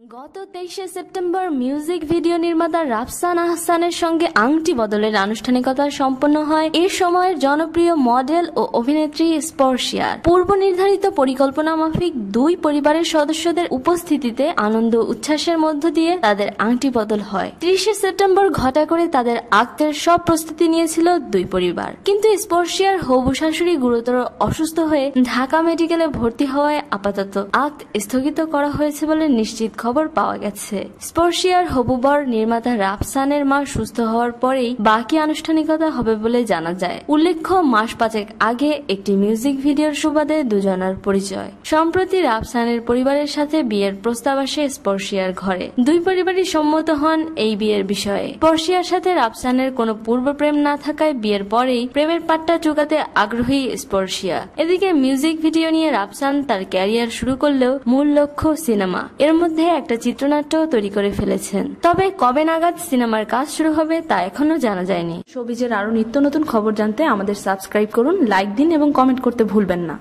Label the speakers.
Speaker 1: গত তেইশে September music video নির্মাতা রাফসান আহসানের সঙ্গে আংটি বদলের আনুষ্ঠানিকতা সম্পন্ন হয়। এ সময়ের জনপ্রিয় মডেল ও অভিনেত্রী স্পর্শিয়ার পূর্ব নির্ধারিত পরিকল্পনা মাফিক দুই পরিবারের সদস্যদের উপস্থিতিতে আনন্দ উচ্ছ্বাসের মধ্য দিয়ে তাদের আংটি বদল হয়। ত্রিশে সেপ্টেম্বর ঘটা করে তাদের আক্তের সব প্রস্তুতি নিয়েছিল দুই পরিবার। কিন্তু স্পর্শিয়ার হবু শাশুড়ি গুরুতর অসুস্থ হয়ে ঢাকা মেডিকেলে ভর্তি হওয়ায় আপাতত আক্ত স্থগিত করা হয়েছে বলে নিশ্চিত খবর পাওয়া গেছে। স্পর্শিয়ার হবুবর নির্মাতা রাফসানের মা সুস্থ হওয়ার পরেই বাকি আনুষ্ঠানিকতা হবে বলে জানা যায়। উল্লেখ্য, মাস পাঁচেক আগে একটি মিউজিক ভিডিওর সুবাদে দুজনার পরিচয়। সম্প্রতি রাফসানের পরিবারের সাথে বিয়ের প্রস্তাব আসে স্পর্শিয়ার ঘরে। দুই পরিবারই সম্মত হন এই বিয়ের বিষয়ে। স্পর্শিয়ার সাথে রাফসানের কোনো পূর্ব প্রেম না থাকায় বিয়ের পরেই প্রেমের পাট্টা চুকাতে আগ্রহী স্পর্শিয়া। এদিকে মিউজিক ভিডিও নিয়ে রাফসান তার ক্যারিয়ার শুরু করলেও মূল লক্ষ্য সিনেমা। এর মধ্যে একটা চিত্রনাট্য তৈরি করে ফেলেছেন। তবে কবে নাগাদ সিনেমার কাজ শুরু হবে তা এখনও জানা যায়নি।
Speaker 2: শোবিজের আরও নিত্য নতুন খবর জানতে আমাদের সাবস্ক্রাইব করুন, লাইক দিন এবং কমেন্ট করতে ভুলবেন না।